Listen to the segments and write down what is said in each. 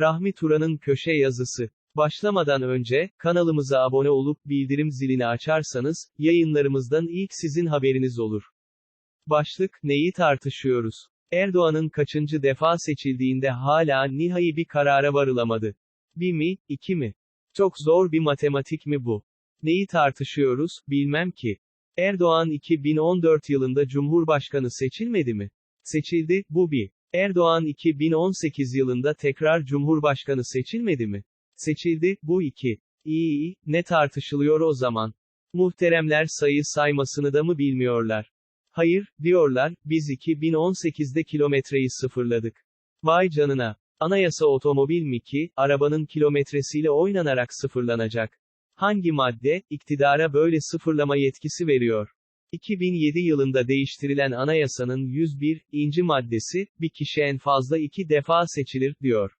Rahmi Turan'ın köşe yazısı. Başlamadan önce, kanalımıza abone olup bildirim zilini açarsanız, yayınlarımızdan ilk sizin haberiniz olur. Başlık, neyi tartışıyoruz? Erdoğan'ın kaçıncı defa seçildiğinde hala nihai bir karara varılamadı. Bir mi, iki mi? Çok zor bir matematik mi bu? Neyi tartışıyoruz, bilmem ki. Erdoğan 2014 yılında Cumhurbaşkanı seçilmedi mi? Seçildi, bu bir. Erdoğan 2018 yılında tekrar Cumhurbaşkanı seçilmedi mi? Seçildi, bu iki. İyi iyi, ne tartışılıyor o zaman? Muhteremler sayı saymasını da mı bilmiyorlar? Hayır, diyorlar, biz 2018'de kilometreyi sıfırladık. Vay canına. Anayasa otomobil mi ki, arabanın kilometresiyle oynanarak sıfırlanacak? Hangi madde, iktidara böyle sıfırlama yetkisi veriyor? 2007 yılında değiştirilen anayasanın 101. inci maddesi, bir kişi en fazla iki defa seçilir, diyor.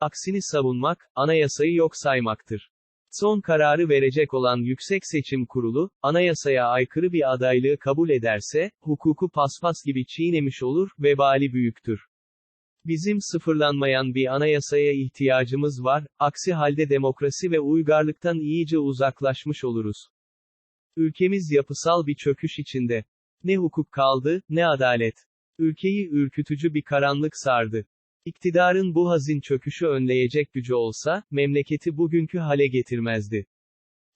Aksini savunmak, anayasayı yok saymaktır. Son kararı verecek olan Yüksek Seçim Kurulu, anayasaya aykırı bir adaylığı kabul ederse, hukuku paspas gibi çiğnemiş olur, vebali büyüktür. Bizim sıfırlanmayan bir anayasaya ihtiyacımız var, aksi halde demokrasi ve uygarlıktan iyice uzaklaşmış oluruz. Ülkemiz yapısal bir çöküş içinde. Ne hukuk kaldı, ne adalet. Ülkeyi ürkütücü bir karanlık sardı. İktidarın bu hazin çöküşü önleyecek gücü olsa, memleketi bugünkü hale getirmezdi.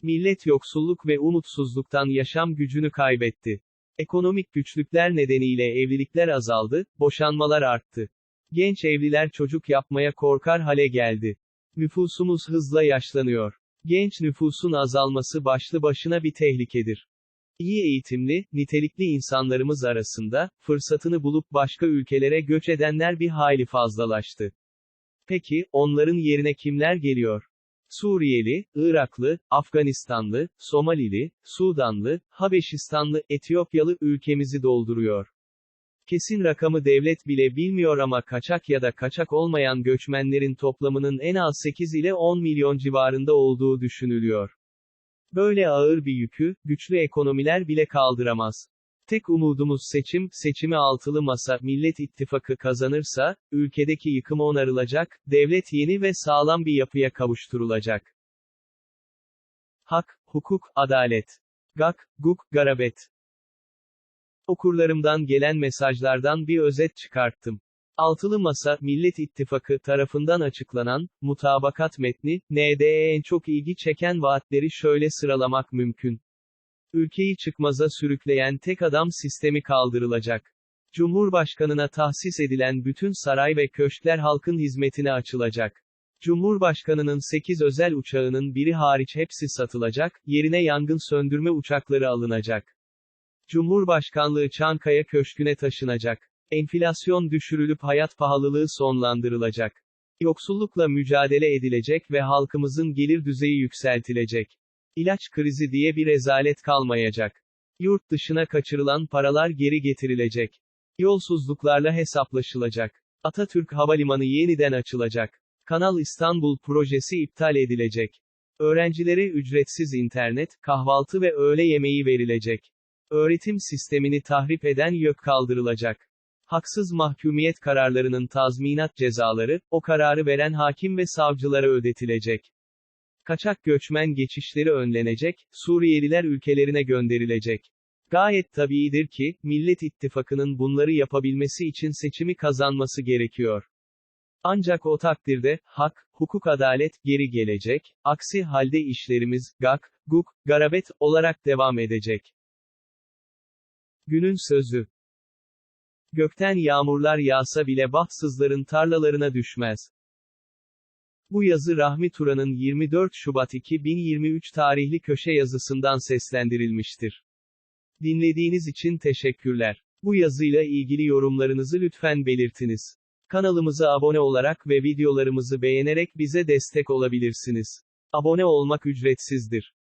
Millet yoksulluk ve umutsuzluktan yaşam gücünü kaybetti. Ekonomik güçlükler nedeniyle evlilikler azaldı, boşanmalar arttı. Genç evliler çocuk yapmaya korkar hale geldi. Nüfusumuz hızla yaşlanıyor. Genç nüfusun azalması başlı başına bir tehlikedir. İyi eğitimli, nitelikli insanlarımız arasında, fırsatını bulup başka ülkelere göç edenler bir hayli fazlalaştı. Peki, onların yerine kimler geliyor? Suriyeli, Iraklı, Afganistanlı, Somalili, Sudanlı, Habeşistanlı, Etiyopyalı ülkemizi dolduruyor. Kesin rakamı devlet bile bilmiyor ama kaçak ya da kaçak olmayan göçmenlerin toplamının en az 8 ile 10 milyon civarında olduğu düşünülüyor. Böyle ağır bir yükü, güçlü ekonomiler bile kaldıramaz. Tek umudumuz seçim, seçimi altılı masa, Millet İttifakı kazanırsa, ülkedeki yıkım onarılacak, devlet yeni ve sağlam bir yapıya kavuşturulacak. Hak, hukuk, adalet. Gak, guk, garabet. Okurlarımdan gelen mesajlardan bir özet çıkarttım. Altılı Masa, Millet İttifakı tarafından açıklanan, mutabakat metni, NDE en çok ilgi çeken vaatleri şöyle sıralamak mümkün. Ülkeyi çıkmaza sürükleyen tek adam sistemi kaldırılacak. Cumhurbaşkanına tahsis edilen bütün saray ve köşkler halkın hizmetine açılacak. Cumhurbaşkanının 8 özel uçağının biri hariç hepsi satılacak, yerine yangın söndürme uçakları alınacak. Cumhurbaşkanlığı Çankaya Köşkü'ne taşınacak. Enflasyon düşürülüp hayat pahalılığı sonlandırılacak. Yoksullukla mücadele edilecek ve halkımızın gelir düzeyi yükseltilecek. İlaç krizi diye bir rezalet kalmayacak. Yurt dışına kaçırılan paralar geri getirilecek. Yolsuzluklarla hesaplaşılacak. Atatürk Havalimanı yeniden açılacak. Kanal İstanbul projesi iptal edilecek. Öğrencilere ücretsiz internet, kahvaltı ve öğle yemeği verilecek. Öğretim sistemini tahrip eden YÖK kaldırılacak. Haksız mahkumiyet kararlarının tazminat cezaları, o kararı veren hakim ve savcılara ödetilecek. Kaçak göçmen geçişleri önlenecek, Suriyeliler ülkelerine gönderilecek. Gayet tabiidir ki, Millet İttifakı'nın bunları yapabilmesi için seçimi kazanması gerekiyor. Ancak o takdirde, hak, hukuk adalet, geri gelecek, aksi halde işlerimiz, gak, guk, garabet, olarak devam edecek. Günün sözü. Gökten yağmurlar yağsa bile bahtsızların tarlalarına düşmez. Bu yazı Rahmi Turan'ın 24 Şubat 2023 tarihli köşe yazısından seslendirilmiştir. Dinlediğiniz için teşekkürler. Bu yazıyla ilgili yorumlarınızı lütfen belirtiniz. Kanalımıza abone olarak ve videolarımızı beğenerek bize destek olabilirsiniz. Abone olmak ücretsizdir.